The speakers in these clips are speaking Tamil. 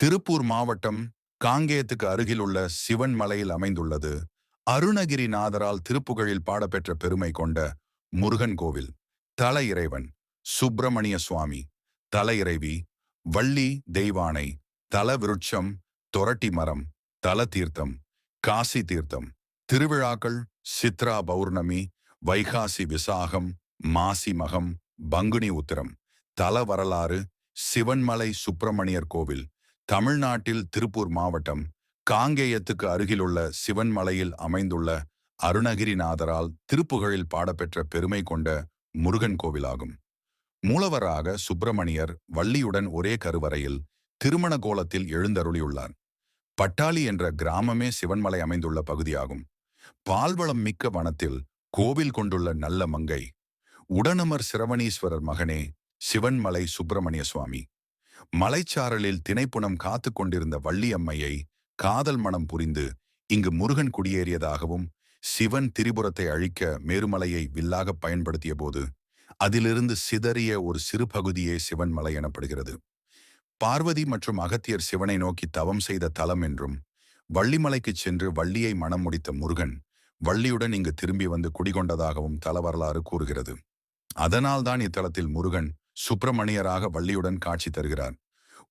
திருப்பூர் மாவட்டம் காங்கேயத்துக்கு அருகில் உள்ள சிவன் மலையில் அமைந்துள்ளது. அருணகிரிநாதரால் திருப்புகழில் பாடப்பெற்ற பெருமை கொண்ட முருகன் கோவில். தல இறைவன் சுப்பிரமணிய சுவாமி. தல இறைவி வள்ளி தெய்வானை. தல விருட்சம் தொரட்டி மரம். தல தீர்த்தம் காசி தீர்த்தம். திருவிழாக்கள் சித்ரா பௌர்ணமி வைகாசி விசாகம் மாசி மகம் பங்குனி உத்திரம். தல வரலாறு சிவன்மலை சுப்பிரமணியர் கோவில். தமிழ்நாட்டில் திருப்பூர் மாவட்டம் காங்கேயத்துக்கு அருகிலுள்ள சிவன்மலையில் அமைந்துள்ள அருணகிரிநாதரால் திருப்புகழில் பாடப்பெற்ற பெருமை கொண்ட முருகன் கோவிலாகும். மூலவராக சுப்பிரமணியர் வள்ளியுடன் ஒரே கருவறையில் திருமண கோலத்தில் எழுந்தருளியுள்ளார். பட்டாளி என்ற கிராமமே சிவன்மலை அமைந்துள்ள பகுதியாகும். பால்வளம் மிக்க வனத்தில் கோவில் கொண்டுள்ள நல்ல மங்கை. உடனமர் சிரவணீஸ்வரர் மகனே சிவன்மலை சுப்பிரமணிய சுவாமி மலைச்சாரலில் திணைப்புணம் காத்து கொண்டிருந்த வள்ளியம்மையை காதல் மனம் புரிந்து இங்கு முருகன் குடியேறியதாகவும் சிவன் திரிபுரத்தை அழிக்க மேருமலையை வில்லாக பயன்படுத்திய போது அதிலிருந்து சிதறிய ஒரு சிறு பகுதியே சிவன்மலை எனப்படுகிறது. பார்வதி மற்றும் அகத்தியர் சிவனை நோக்கி தவம் செய்த தலம் என்றும் வள்ளிமலைக்குச் சென்று வள்ளியை மனம் முடித்த முருகன் வள்ளியுடன் இங்கு திரும்பி வந்து குடிகொண்டதாகவும் தல வரலாறு கூறுகிறது. அதனால்தான் இத்தலத்தில் முருகன் சுப்பிரமணியராக வள்ளியுடன் காட்சி தருகிறார்.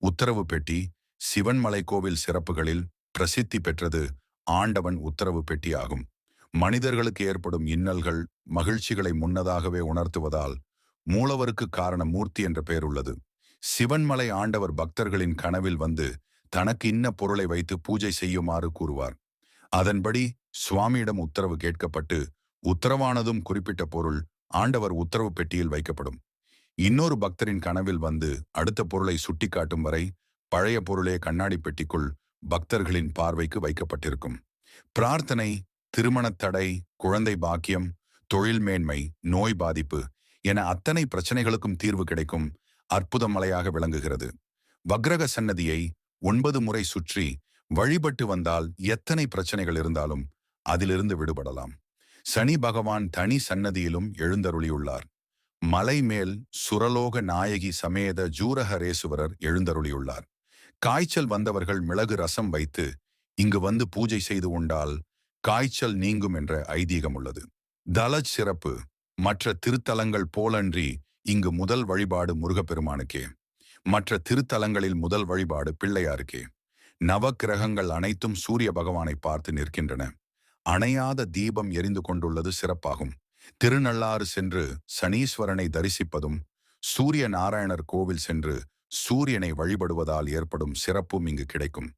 உத்தரவு பெட்டி சிவன்மலை கோவில் சிறப்புகளில் பிரசித்தி பெற்றது ஆண்டவன் உத்தரவு பெட்டி ஆகும் மனிதர்களுக்கு ஏற்படும் இன்னல்கள் மகிழ்ச்சிகளை முன்னதாகவே உணர்த்துவதால் மூலவருக்கு காரண மூர்த்தி என்ற பெயர் உள்ளது. சிவன்மலை ஆண்டவர் பக்தர்களின் கனவில் வந்து தனக்கு இன்ன பொருளை வைத்து பூஜை செய்யுமாறு கூறுவார். அதன்படி சுவாமியிடம் உத்தரவு கேட்கப்பட்டு உத்தரவானதும் குறிப்பிட்ட பொருள் ஆண்டவர் உத்தரவு பெட்டியில் வைக்கப்படும். இன்னொரு பக்தரின் கனவில் வந்து அடுத்த பொருளை சுட்டிக்காட்டும் வரை பழைய பொருளே கண்ணாடி பெட்டிக்குள் பக்தர்களின் பார்வைக்கு வைக்கப்பட்டிருக்கும். பிரார்த்தனை திருமணத் தடை குழந்தை பாக்கியம் தொழில் மேன்மை நோய் பாதிப்பு என அத்தனை பிரச்சனைகளுக்கும் தீர்வு கிடைக்கும் அற்புத மலையாக விளங்குகிறது. வக்ரக சன்னதியை ஒன்பது முறை சுற்றி வழிபட்டு வந்தால் எத்தனை பிரச்சனைகள் இருந்தாலும் அதிலிருந்து விடுபடலாம். சனி பகவான் தனி சன்னதியிலும் எழுந்தருளியுள்ளார். மலை மேல் சுரலோக நாயகி சமேத ஜூரஹரேசுவரர் எழுந்தருளியுள்ளார். காய்ச்சல் வந்தவர்கள் மிளகு ரசம் வைத்து இங்கு வந்து பூஜை செய்து உண்டால் காய்ச்சல் நீங்கும் என்ற ஐதீகம் உள்ளது. தலஜ் சிறப்பு. மற்ற திருத்தலங்கள் போலன்றி இங்கு முதல் வழிபாடு முருகப்பெருமானுக்கே. மற்ற திருத்தலங்களில் முதல் வழிபாடு பிள்ளையாருக்கே. நவக்கிரகங்கள் அனைத்தும் சூரிய பகவானை பார்த்து நிற்கின்றன. அணையாத தீபம் எரிந்து கொண்டுள்ளது சிறப்பாகும். திருநள்ளாறு சென்று சனீஸ்வரனை தரிசிப்பதும் சூரிய நாராயணர் கோவில் சென்று சூரியனை வழிபடுவதால் ஏற்படும் சிறப்பும் இங்கு கிடைக்கும்.